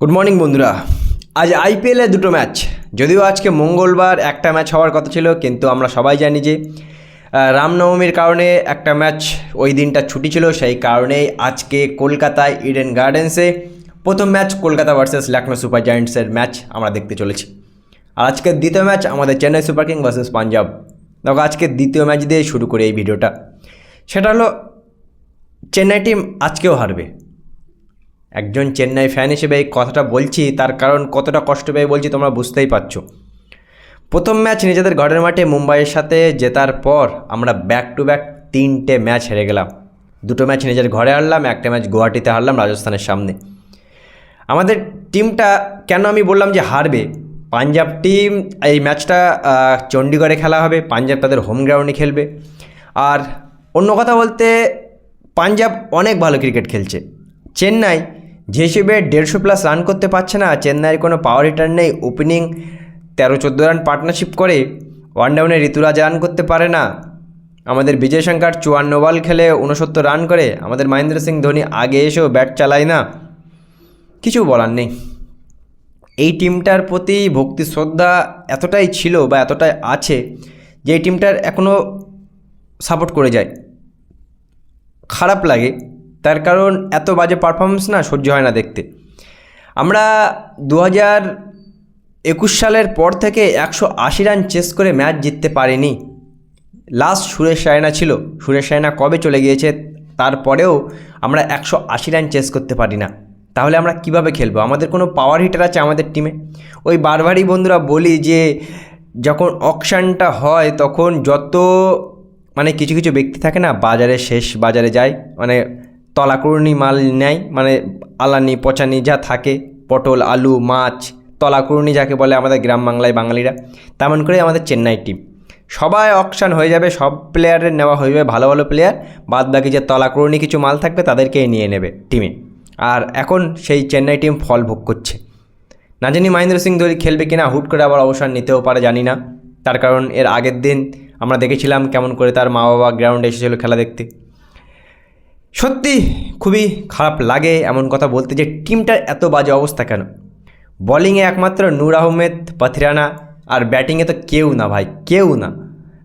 Good morning বন্ধুরা। আজ আইপিএলে দুটো ম্যাচ যদিও আজকে মঙ্গলবার একটা ম্যাচ হওয়ার কথা ছিল, কিন্তু আমরা সবাই জানি যে রামনবমীর কারণে একটা ম্যাচ ওই দিনটা ছুটি ছিল, সেই কারণেই আজকে কলকাতায় ইডেন গার্ডেন্সে প্রথম match Kolkata versus Lucknow super জায়েন্টসের match আমরা দেখতে চলেছি। আর আজকের দ্বিতীয় ম্যাচ আমাদের Chennai super king versus Punjab দেখো, আজকে দ্বিতীয় ম্যাচ দিয়ে শুরু করি এই ভিডিওটা। সেটা হলো চেন্নাই টিম আজকেও হারবে। একজন চেন্নাই ফ্যান হিসেবে এই কথাটা বলছি, তার কারণ কতটা কষ্ট পেয়ে বলছি তোমরা বুঝতেই পারছ। প্রথম ম্যাচ নিজেদের ঘরের মাঠে মুম্বাইয়ের সাথে জেতার পর আমরা ব্যাক টু ব্যাক তিনটে ম্যাচ হেরে গেলাম। দুটো ম্যাচ নিজের ঘরে হারলাম, একটা ম্যাচ গুয়াহাটিতে হারলাম, রাজস্থানের সামনে। আমাদের টিমটা কেন আমি বললাম যে হারবে? পাঞ্জাব টিম এই ম্যাচটা চণ্ডীগড়ে খেলা হবে, পাঞ্জাব তাদের হোম গ্রাউন্ডে খেলবে। আর অন্য কথা বলতে, পাঞ্জাব অনেক ভালো ক্রিকেট খেলছে। চেন্নাই যে হিসেবে দেড়শো প্লাস রান করতে পারছে না। চেন্নাইয়ের কোনো পাওয়ার হিটার নেই। ওপেনিং তেরো, চোদ্দ রান পার্টনারশিপ করে ওয়ান ডাউনে ঋতুরাজ রান করতে পারে না। আমাদের বিজয় শঙ্কর চুয়ান্ন বল খেলে উনসত্তর রান করে। আমাদের মহেন্দ্র সিং ধোনি আগে এসেও ব্যাট চালায় না। কিছু বলার নেই। এই টিমটার প্রতি ভক্তি, শ্রদ্ধা এতটাই ছিল বা এতটাই আছে যে এই টিমটার এখনও সাপোর্ট করে যায়। খারাপ লাগে। তার কারণ এত বাজে পারফরমেন্স না সহ্য হয় না দেখতে। আমরা দু হাজার একুশ সালের পর থেকে একশো আশি রান চেস করে ম্যাচ জিততে পারিনি। লাস্ট সুরেশ রায়না ছিল। সুরেশ রায়না কবে চলে গিয়েছে তারপরেও আমরা একশো আশি রান চেস করতে পারি না। তাহলে আমরা কীভাবে খেলব? আমাদের কোনো পাওয়ার হিটার আছে আমাদের টিমে ওই বারবারই বন্ধুরা বলি যে, যখন অকশানটা হয় তখন যত মানে কিছু কিছু ব্যক্তি থাকে না, বাজারে শেষ বাজারে যায়। মানে তলাকুর্নি মাল নেয় মানে আলানি, পচানি যা থাকে, পটল, আলু, মাছ, তলাকুর্নি যাকে বলে আমাদের গ্রাম বাংলায় বাঙালিরা, তেমন করে আমাদের চেন্নাই টিম সবাই অকশান হয়ে যাবে, সব প্লেয়ারের নেওয়া হয়ে যাবে, ভালো ভালো প্লেয়ার বাদ বাকি যে তলাকুর্নি কিছু মাল থাকবে তাদেরকেই নিয়ে নেবে টিমে আর এখন সেই চেন্নাই টিম ফল ভোগ করছে। না জানি মহেন্দ্র সিং ধোনি খেলবে কিনা, হুট করে আবার অবসর নিতেও পারে, জানি না। তার কারণ এর আগের দিন আমরা দেখেছিলাম কেমন করে তার মা বাবা গ্রাউন্ডে এসেছিল খেলা দেখতে। সত্যি খুবই খারাপ লাগে এমন কথা বলতে যে টিমটার এত বাজে অবস্থা কেন? বলিংয়ে একমাত্র নূর আহমেদ পাথিরানা আর ব্যাটিংয়ে তো কেউ না ভাই, কেউ না।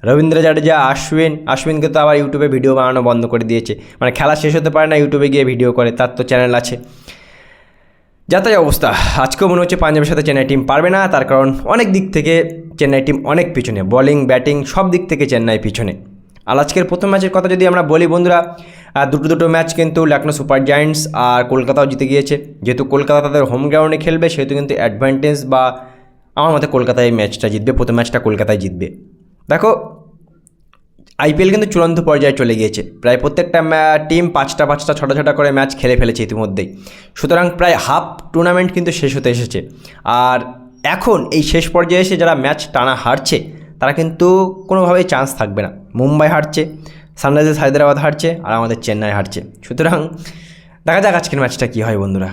রবীন্দ্র জাডেজা, আশ্বিন, আশ্বিনকে তো আবার ইউটিউবে ভিডিও বানানো বন্ধ করে দিয়েছে। মানে খেলা শেষ হতে পারে না ইউটিউবে গিয়ে ভিডিও করে, তার তো চ্যানেল আছে। যাতাই অবস্থা। আজকেও মনে হচ্ছে পাঞ্জাবের সাথে চেন্নাই টিম পারবে না, তার কারণ অনেক দিক থেকে চেন্নাই টিম অনেক পিছনে। বোলিং ব্যাটিং সব দিক থেকে চেন্নাই পিছনে। আর আজকের প্রথম ম্যাচের কথা যদি আমরা বলি বন্ধুরা দুটো দুটো ম্যাচ কিন্তু লখনৌ সুপার জায়েন্টস আর কলকাতাও জিতে গিয়েছে। যেহেতু কলকাতা তাদের হোম গ্রাউন্ডে খেলবে, সেহেতু কিন্তু অ্যাডভান্টেজ বা আমার মতে কলকাতায় ম্যাচটা জিতবে, প্রথম ম্যাচটা কলকাতায় জিতবে। দেখো আইপিএল কিন্তু চূড়ান্ত পর্যায়ে চলে গিয়েছে। প্রায় প্রত্যেকটা টিম পাঁচটা পাঁচটা, ছটা ছটা করে ম্যাচ খেলে ফেলেছে ইতিমধ্যেই। সুতরাং প্রায় হাফ টুর্নামেন্ট কিন্তু শেষ হতে এসেছে। আর এখন এই শেষ পর্যায়ে এসে যারা ম্যাচ টানা হারছে, তারা কিন্তু কোনোভাবেই চান্স থাকবে না। মুম্বাই হারছে সানরাইজার্স হায়দ্রাবাদ হারছে আর আমাদের চেন্নাই হারছে। সুতরাং দেখা যাক আজকের ম্যাচটা কী হয় বন্ধুরা।